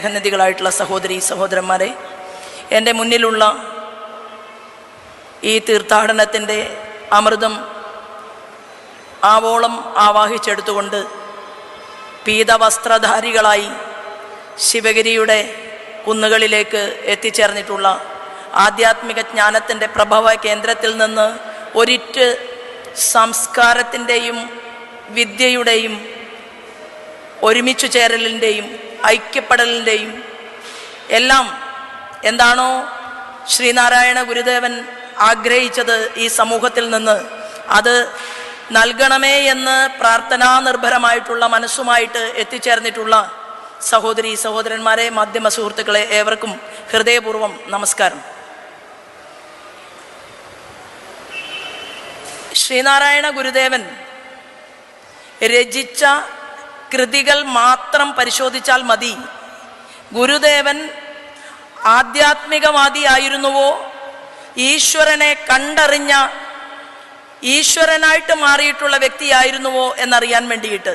സ്നേഹനിധികളായിട്ടുള്ള സഹോദരി സഹോദരന്മാരെ എന്റെ മുന്നിലുള്ള ഈ തീർത്ഥാടനത്തിന്റെ അമൃതം ആവോളം ആവാഹിച്ചെടുത്തുകൊണ്ട് പീതവസ്ത്രധാരികളായി ശിവഗിരിയുടെ കുന്നുകളിലേക്ക് എത്തിച്ചേർന്നിട്ടുള്ള ആധ്യാത്മിക ജ്ഞാനത്തിന്റെ പ്രഭവ കേന്ദ്രത്തിൽ നിന്ന് ഒരിറ്റ് സംസ്കാരത്തിന്റെയും വിദ്യയുടെയും ഒരുമിച്ചു ചേരലിന്റെയും ഐക്യപ്പെടലിന്റെയും എല്ലാം എന്താണോ ശ്രീനാരായണ ഗുരുദേവൻ ആഗ്രഹിച്ചത് ഈ സമൂഹത്തിൽ നിന്ന്. അത് നൽകണമേ എന്ന് പ്രാർത്ഥനാ നിർഭരമായിട്ടുള്ള മനസ്സുമായിട്ട് എത്തിച്ചേർന്നിട്ടുള്ള സഹോദരി സഹോദരന്മാരെ മാധ്യമ സുഹൃത്തുക്കളെ ഏവർക്കും ഹൃദയപൂർവം നമസ്കാരം. ശ്രീനാരായണ ഗുരുദേവൻ രചിച്ച കൃതികൾ മാത്രം പരിശോധിച്ചാൽ മതി. ഗുരുദേവൻ ആധ്യാത്മികവാദിയായിരുന്നുവോ? ഈശ്വരനെ കണ്ടറിഞ്ഞ ഈശ്വരനായിട്ട് മാറിയിട്ടുള്ള വ്യക്തിയായിരുന്നുവോ എന്നറിയാൻ വേണ്ടിയിട്ട്.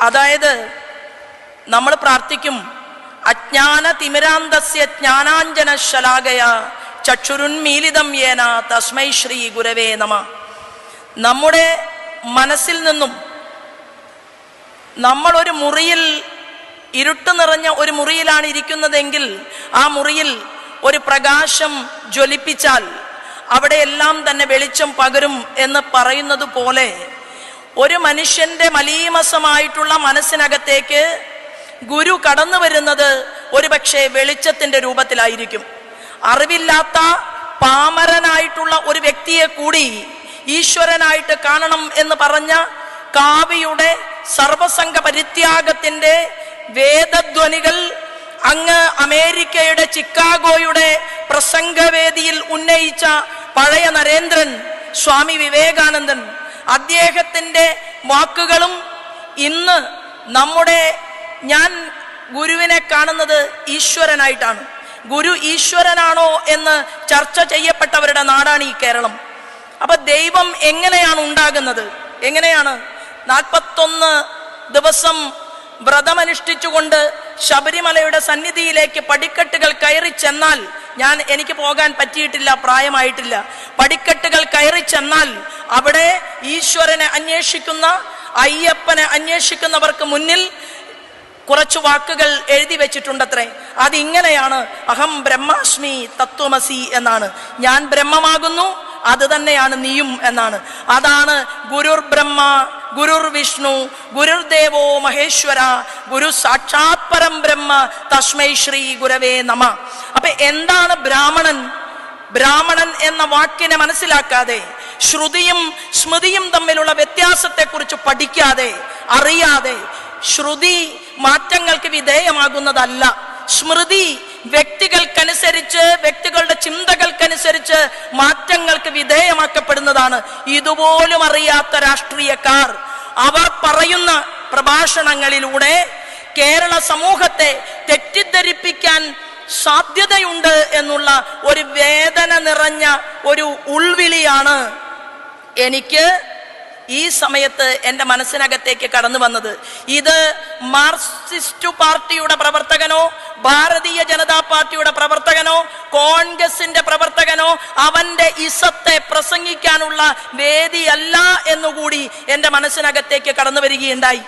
അതായത് നമ്മൾ പ്രാർത്ഥിക്കും അജ്ഞാന തിമിരാന്തസ്യ ജ്ഞാനാഞ്ജന ശലാകയ ചക്ഷുരുന്മീലിതം ഏന തസ്മൈ ശ്രീ ഗുരവേ നമ. നമ്മുടെ മനസ്സിൽ നിന്നും നമ്മളൊരു മുറിയിൽ ഇരുട്ട് നിറഞ്ഞ ഒരു മുറിയിലാണ് ഇരിക്കുന്നതെങ്കിൽ ആ മുറിയിൽ ഒരു പ്രകാശം ജ്വലിപ്പിച്ചാൽ അവിടെ എല്ലാം തന്നെ വെളിച്ചം പകരും എന്ന് പറയുന്നത് പോലെ ഒരു മനുഷ്യന്റെ മലീമസമായിട്ടുള്ള മനസ്സിനകത്തേക്ക് ഗുരു കടന്നു വരുന്നത് ഒരുപക്ഷെ വെളിച്ചത്തിന്റെ രൂപത്തിലായിരിക്കും. അറിവില്ലാത്ത പാമരനായിട്ടുള്ള ഒരു വ്യക്തിയെ കൂടി ഈശ്വരനായിട്ട് കാണണം എന്ന് പറഞ്ഞ കാവിയുടെ സർവസംഘ പരിത്യാഗത്തിന്റെ വേദധ്വനികൾ അങ്ങ് അമേരിക്കയുടെ ചിക്കാഗോയുടെ പ്രസംഗവേദിയിൽ ഉന്നയിച്ച പഴയ നരേന്ദ്രൻ സ്വാമി വിവേകാനന്ദൻ. അദ്ദേഹത്തിന്റെ വാക്കുകളും ഇന്ന് നമ്മുടെ ഞാൻ ഗുരുവിനെ കാണുന്നത് ഈശ്വരനായിട്ടാണ്. ഗുരു ഈശ്വരനാണോ എന്ന് ചർച്ച ചെയ്യപ്പെട്ടവരുടെ നാടാണ് ഈ കേരളം. അപ്പൊ ദൈവം എങ്ങനെയാണ് ഉണ്ടാകുന്നത്? എങ്ങനെയാണ് നാൽപ്പത്തൊന്ന് ദിവസം വ്രതമനുഷ്ഠിച്ചുകൊണ്ട് ശബരിമലയുടെ സന്നിധിയിലേക്ക് പടിക്കെട്ടുകൾ കയറി ചെന്നാൽ ഞാൻ എനിക്ക് പോകാൻ പറ്റിയിട്ടില്ല പ്രായമായിട്ടില്ല. പടിക്കെട്ടുകൾ കയറി ചെന്നാൽ അവിടെ ഈശ്വരനെ അന്വേഷിക്കുന്ന അയ്യപ്പനെ അന്വേഷിക്കുന്നവർക്ക് മുന്നിൽ കുറച്ച് വാക്കുകൾ എഴുതി വെച്ചിട്ടുണ്ടത്രേ. അതിങ്ങനെയാണ് അഹം ബ്രഹ്മാസ്മി തത്വമസി എന്നാണ്. ഞാൻ ബ്രഹ്മമാകുന്നു അത് തന്നെയാണ് നീയും എന്നാണ്. അതാണ് ഗുരുർ ബ്രഹ്മ ഗുരുർ വിഷ്ണു ഗുരുർ ദേവോ മഹേശ്വര ഗുരു സാക്ഷാത് പരം ബ്രഹ്മ തസ്മൈ ശ്രീ ഗുരവേ നമ. അപ്പൊ എന്താണ് ബ്രാഹ്മണൻ? ബ്രാഹ്മണൻ എന്ന വാക്കിനെ മനസ്സിലാക്കാതെ ശ്രുതിയും സ്മൃതിയും തമ്മിലുള്ള വ്യത്യാസത്തെക്കുറിച്ച് പഠിക്കാതെ അറിയാതെ ശ്രുതി മാറ്റങ്ങൾക്ക് വിധേയമാകുന്നതല്ല. സ്മൃതി വ്യക്തികൾക്കനുസരിച്ച് വ്യക്തികളുടെ ചിന്തകൾക്കനുസരിച്ച് മാറ്റങ്ങൾക്ക് വിധേയമാക്കപ്പെടുന്നതാണ്. ഇതുപോലും അറിയാത്ത രാഷ്ട്രീയക്കാർ. അവർ പറയുന്ന പ്രഭാഷണങ്ങളിലൂടെ കേരള സമൂഹത്തെ തെറ്റിദ്ധരിപ്പിക്കാൻ സാധ്യതയുണ്ട് എന്നുള്ള ഒരു വേദന നിറഞ്ഞ ഒരു ഉൾവിളിയാണ് എനിക്ക് ഈ സമയത്ത് എന്റെ മനസ്സിനകത്തേക്ക് കടന്നു വന്നത്. ഇത് മാർക്സിസ്റ്റ് പാർട്ടിയുടെ പ്രവർത്തകനോ ഭാരതീയ ജനതാ പാർട്ടിയുടെ പ്രവർത്തകനോ കോൺഗ്രസിന്റെ പ്രവർത്തകനോ അവന്റെ ഇസത്തെ പ്രസംഗിക്കാനുള്ള വേദിയല്ല എന്നുകൂടി എന്റെ മനസ്സിനകത്തേക്ക് കടന്നു വരികയുണ്ടായി.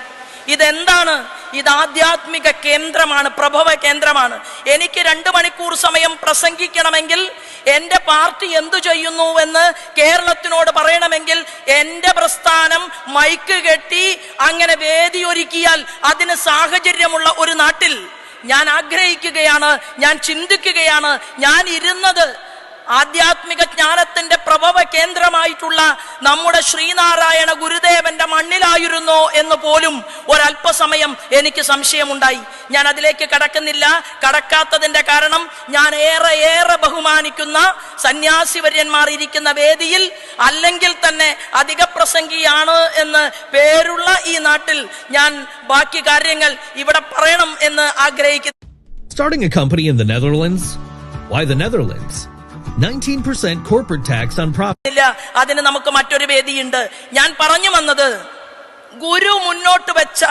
ഇതെന്താണ്? ഇത് ആധ്യാത്മിക കേന്ദ്രമാണ് പ്രഭവ കേന്ദ്രമാണ്. എനിക്ക് രണ്ട് മണിക്കൂർ സമയം പ്രസംഗിക്കണമെങ്കിൽ എന്റെ പാർട്ടി എന്തു ചെയ്യുന്നു എന്ന് കേരളത്തിനോട് പറയണമെങ്കിൽ എന്റെ പ്രസ്ഥാനം മൈക്ക് കെട്ടി അങ്ങനെ വേദി ഒരുക്കിയാൽ അതിന് സാഹചര്യമുള്ള ഒരു നാട്ടിൽ ഞാൻ ആഗ്രഹിക്കുകയാണ് ഞാൻ ചിന്തിക്കുകയാണ് ഞാൻ ഇരുന്നത് ആധ്യാത്മിക ജ്ഞാനത്തിന്റെ പ്രഭവ കേന്ദ്രമായിട്ടുള്ള നമ്മുടെ ശ്രീനാരായണ ഗുരുദേവന്റെ മണ്ണിലായിരുന്നോ എന്ന് പോലും ഒരല്പസമയം എനിക്ക് സംശയമുണ്ടായി ഞാൻ അതിലേക്ക് കടക്കുന്നില്ല കടക്കാത്തതിന്റെ കാരണം ഞാൻ ഏറെ ഏറെ ബഹുമാനിക്കുന്ന സന്യാസിവര്യന്മാർ ഇരിക്കുന്ന വേദിയിൽ അല്ലെങ്കിൽ തന്നെ അധിക പ്രസംഗിയാണ് എന്ന് പേരുള്ള ഈ നാട്ടിൽ ഞാൻ ബാക്കി കാര്യങ്ങൾ ഇവിടെ പറയണം എന്ന് ആഗ്രഹിക്കുന്നു Starting a company in the Netherlands? Why the Netherlands? 19% corporate tax on profit. അതിന് നമുക്ക് മറ്റൊരു വേദിയുണ്ട്. ഞാൻ പറഞ്ഞു വന്നത് ഗുരു മുന്നോട്ട് വെച്ച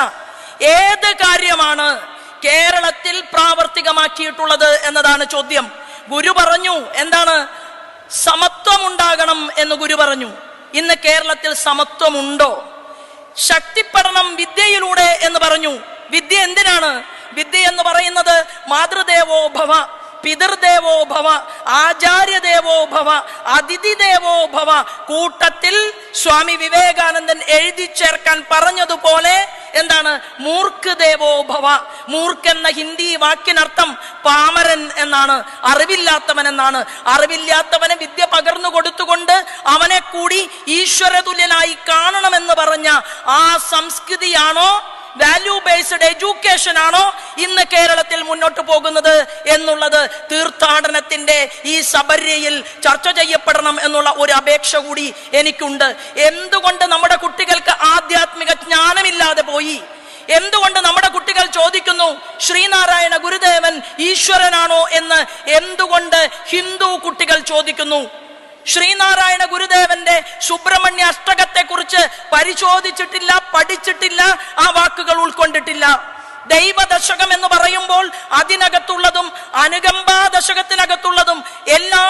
ഏത് കാര്യമാണ് കേരളത്തിൽ പ്രാവർത്തികമാക്കിയിട്ടുള്ളത് എന്നതാണ് ചോദ്യം. ഗുരു പറഞ്ഞു എന്താണ്? സമത്വം ഉണ്ടാകണം എന്ന് ഗുരു പറഞ്ഞു. ഇന്ന് കേരളത്തിൽ സമത്വമുണ്ടോ? ശക്തിപ്പെടണം വിദ്യയിലൂടെ എന്ന് പറഞ്ഞു. വിദ്യ എന്തിനാണ്? വിദ്യ എന്ന് പറയുന്നത് മാതൃദേവോ ഭവ. പിതൃദേവോ ഭവ ആചാര്യദേവോ ഭവ അതിഥി ഭവ. കൂട്ടത്തിൽ സ്വാമി വിവേകാനന്ദൻ എഴുതി ചേർക്കാൻ പറഞ്ഞതുപോലെ എന്താണ്? മൂർക്ക് ദേവോ ഭവ. മൂർക്ക് എന്ന ഹിന്ദി വാക്കിനർത്ഥം പാമരൻ എന്നാണ്. അറിവില്ലാത്തവൻ എന്നാണ് അറിവില്ലാത്തവനെ വിദ്യ പകർന്നു കൊടുത്തുകൊണ്ട് അവനെ കൂടി ഈശ്വരതുല്യനായി കാണണമെന്ന് പറഞ്ഞ ആ സംസ്കൃതിയാണോ വാല്യൂ ബേസ്ഡ് എഡ്യൂക്കേഷൻ ആണോ ഇന്ന് കേരളത്തിൽ മുന്നോട്ട് പോകുന്നത് എന്നുള്ളത് തീർത്ഥാടനത്തിന്റെ ഈ സബര്യയിൽ ചർച്ച ചെയ്യപ്പെടണം എന്നുള്ള ഒരു അപേക്ഷ കൂടി എനിക്കുണ്ട്. എന്തുകൊണ്ട് നമ്മുടെ കുട്ടികൾക്ക് ആധ്യാത്മിക ജ്ഞാനമില്ലാതെ പോയി? എന്തുകൊണ്ട് നമ്മുടെ കുട്ടികൾ ചോദിക്കുന്നു ശ്രീനാരായണ ഗുരുദേവൻ ഈശ്വരനാണോ എന്ന് എന്തുകൊണ്ട് ഹിന്ദു കുട്ടികൾ ചോദിക്കുന്നു? ശ്രീനാരായണ ഗുരുദേവന്റെ സുബ്രഹ്മണ്യ അഷ്ടകത്തെ കുറിച്ച് പരിശോധിച്ചിട്ടില്ല പഠിച്ചിട്ടില്ല ആ വാക്കുകൾ ഉൾക്കൊണ്ടിട്ടില്ല. ദൈവദശകം എന്ന് പറയുമ്പോൾ അതിനകത്തുള്ളതും അനുകമ്പാ ദശകത്തിനകത്തുള്ളതും എല്ലാ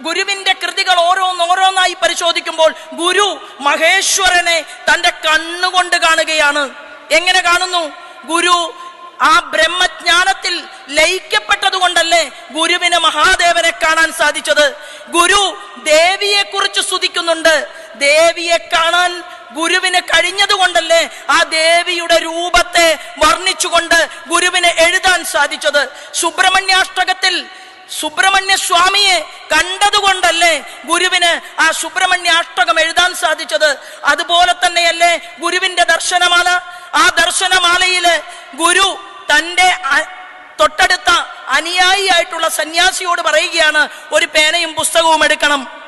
ഗുരുവിന്റെ കൃതികൾ ഓരോന്നോരോന്നായി പരിശോധിക്കുമ്പോൾ ഗുരു മഹേശ്വരനെ തന്റെ കണ്ണുകൊണ്ട് കാണുകയാണ്. എങ്ങനെ കാണുന്നു? ഗുരു ആ ബ്രഹ്മജ്ഞാനത്തിൽ ലയിക്കപ്പെട്ടത് കൊണ്ടല്ലേ ഗുരുവിന് മഹാദേവനെ കാണാൻ സാധിച്ചത്? ഗുരു ദേവിയെ കുറിച്ച് സ്തുതിക്കുന്നുണ്ട്. ദേവിയെ കാണാൻ ഗുരുവിന് കഴിഞ്ഞത് കൊണ്ടല്ലേ ആ ദേവിയുടെ രൂപത്തെ വർണിച്ചുകൊണ്ട് ഗുരുവിന് എഴുതാൻ സാധിച്ചത്? സുബ്രഹ്മണ്യാഷ്ടകത്തിൽ സുബ്രഹ്മണ്യ സ്വാമിയെ കണ്ടതുകൊണ്ടല്ലേ ഗുരുവിന് ആ സുബ്രഹ്മണ്യ അഷ്ടകം എഴുതാൻ സാധിച്ചത്? അതുപോലെ തന്നെയല്ലേ ഗുരുവിന്റെ ദർശനമാല. ആ ദർശനമാലയിൽ ഗുരു തന്റെ അ- തൊട്ടടുത്ത അനുയായിയായിട്ടുള്ള സന്യാസിയോട് പറയുകയാണ് ഒരു പേനയും പുസ്തകവും എടുക്കണം.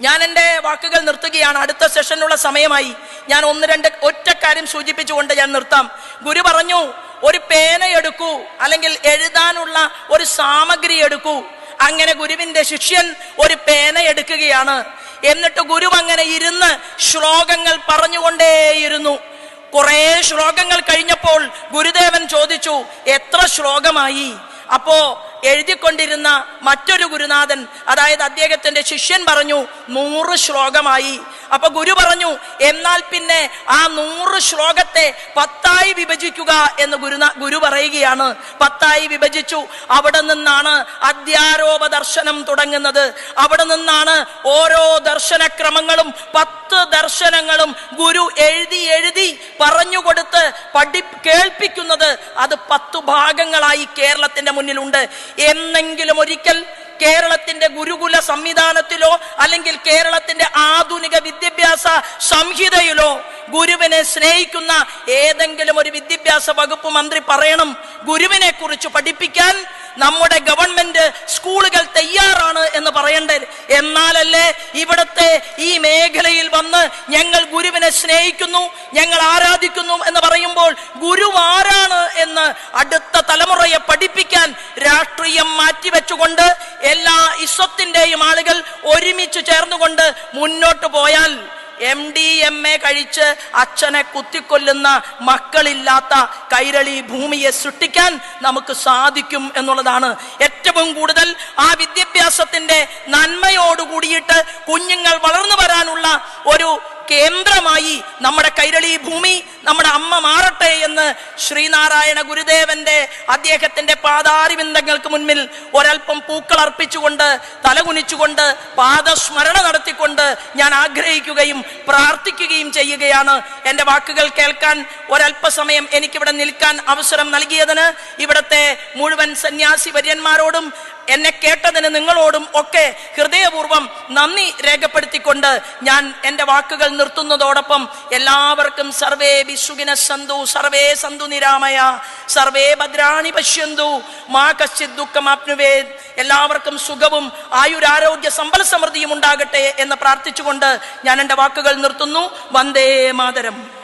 ഞാൻ എന്റെ വാക്കുകൾ നിർത്തുകയാണ്. അടുത്ത സെഷനുള്ള സമയമായി. ഞാൻ ഒന്ന് രണ്ട് ഒറ്റ കാര്യം സൂചിപ്പിച്ചുകൊണ്ട് ഞാൻ നിർത്താം. ഗുരു പറഞ്ഞു ഒരു പേന എടുക്കൂ അല്ലെങ്കിൽ എഴുതാനുള്ള ഒരു സാമഗ്രി എടുക്കൂ. അങ്ങനെ ഗുരുവിന്റെ ശിഷ്യൻ ഒരു പേന എടുക്കുകയാണ്. എന്നിട്ട് ഗുരു അങ്ങനെ ഇരുന്ന് ശ്ലോകങ്ങൾ പറഞ്ഞുകൊണ്ടേയിരുന്നു. കുറെ ശ്ലോകങ്ങൾ കഴിഞ്ഞപ്പോൾ ഗുരുദേവൻ ചോദിച്ചു എത്ര ശ്ലോകമായി? അപ്പോ എഴുതിക്കൊണ്ടിരുന്ന മറ്റൊരു ഗുരുനാഥൻ അതായത് അദ്ദേഹത്തിന്റെ ശിഷ്യൻ പറഞ്ഞു നൂറ് ശ്ലോകമായി. അപ്പൊ ഗുരു പറഞ്ഞു എന്നാൽ പിന്നെ ആ നൂറ് ശ്ലോകത്തെ പത്തായി വിഭജിക്കുക എന്ന് ഗുരുനാ ഗുരു പറയുകയാണ്. പത്തായി വിഭജിച്ചു. അവിടെ നിന്നാണ് അധ്യാരോപ ദർശനം തുടങ്ങുന്നത്. അവിടെ നിന്നാണ് ഓരോ ദർശനക്രമങ്ങളും പത്ത് ദർശനങ്ങളും ഗുരു എഴുതി എഴുതി പറഞ്ഞുകൊടുത്ത് പഠി കേൾപ്പിക്കുന്നത്. അത് പത്തു ഭാഗങ്ങളായി കേരളത്തിന്റെ മുന്നിലുണ്ട്. എന്നെങ്കിലും ഒരിക്കൽ കേരളത്തിന്റെ ഗുരുകുല സംവിധാനത്തിലോ അല്ലെങ്കിൽ കേരളത്തിന്റെ ആധുനിക വിദ്യാഭ്യാസ സംഹിതയിലോ ഗുരുവിനെ സ്നേഹിക്കുന്ന ഏതെങ്കിലും ഒരു വിദ്യാഭ്യാസ വകുപ്പ് മന്ത്രി പറയണം. ഗുരുവിനെ കുറിച്ച് പഠിപ്പിക്കാൻ നമ്മുടെ ഗവൺമെന്റ് സ്കൂളുകൾ തയ്യാറാണ് എന്ന് പറയണ്ടേ. എന്നാലല്ലേ ഇവിടത്തെ ഈ മേഖലയിൽ വന്ന് ഞങ്ങൾ ഗുരുവിനെ സ്നേഹിക്കുന്നു ഞങ്ങൾ ആരാധിക്കുന്നു എന്ന് പറയുമ്പോൾ ഗുരു ആരാണ് എന്ന് അടുത്ത തലമുറയെ പഠിപ്പിക്കാൻ രാഷ്ട്രീയം മാറ്റിവെച്ചുകൊണ്ട് എല്ലാ ഇസ്വത്തിന്റെയും ആളുകൾ ഒരുമിച്ച് ചേർന്നുകൊണ്ട് മുന്നോട്ട് പോയാൽ എം ഡി എം എ കഴിച്ച് അച്ഛനെ കുത്തിക്കൊല്ലുന്ന മക്കളില്ലാത്ത കൈരളി ഭൂമിയെ സൃഷ്ടിക്കാൻ നമുക്ക് സാധിക്കും എന്നുള്ളതാണ് ഏറ്റവും കൂടുതൽ ആ വിദ്യാഭ്യാസത്തിന്റെ നന്മയോട് കൂടിയിട്ട് കുഞ്ഞുങ്ങൾ വളർന്നു വരാനുള്ള ഒരു കേന്ദ്രമായി നമ്മുടെ കൈരളി ഭൂമി നമ്മുടെ അമ്മ മാറട്ടെ എന്ന് ശ്രീനാരായണ ഗുരുദേവന്റെ അദ്ദേഹത്തിന്റെ പാതാരിബിന്ദങ്ങൾക്ക് മുന്നിൽ ഒരൽപ്പം പൂക്കൾ അർപ്പിച്ചുകൊണ്ട് തലകുനിച്ചുകൊണ്ട് പാദസ്മരണ നടത്തിക്കൊണ്ട് ഞാൻ ആഗ്രഹിക്കുകയും പ്രാർത്ഥിക്കുകയും ചെയ്യുകയാണ്. എന്റെ വാക്കുകൾ കേൾക്കാൻ ഒരല്പസമയം എനിക്കിവിടെ നിൽക്കാൻ അവസരം നൽകിയതിന് ഇവിടത്തെ മുഴുവൻ സന്യാസി വര്യന്മാരോടും എന്നെ കേട്ടതിന് നിങ്ങളോടും ഒക്കെ ഹൃദയപൂർവം നന്ദി രേഖപ്പെടുത്തിക്കൊണ്ട് ഞാൻ എന്റെ വാക്കുകൾ നിർത്തുന്നതോടൊപ്പം എല്ലാവർക്കും സർവേ വിശുകിന സന്തു സർവേ സന്തു നിരാമയ സർവേ ഭദ്രാണി പശ്യന്തു മാ കശ്ചിത് ദുഃഖമാപ്നുവേ എല്ലാവർക്കും സുഖവും ആയുരാരോഗ്യ സമ്പൽ സമൃദ്ധിയും ഉണ്ടാകട്ടെ എന്ന് പ്രാർത്ഥിച്ചുകൊണ്ട് ഞാൻ എന്റെ വാക്കുകൾ നിർത്തുന്നു. വന്ദേ മാതരം.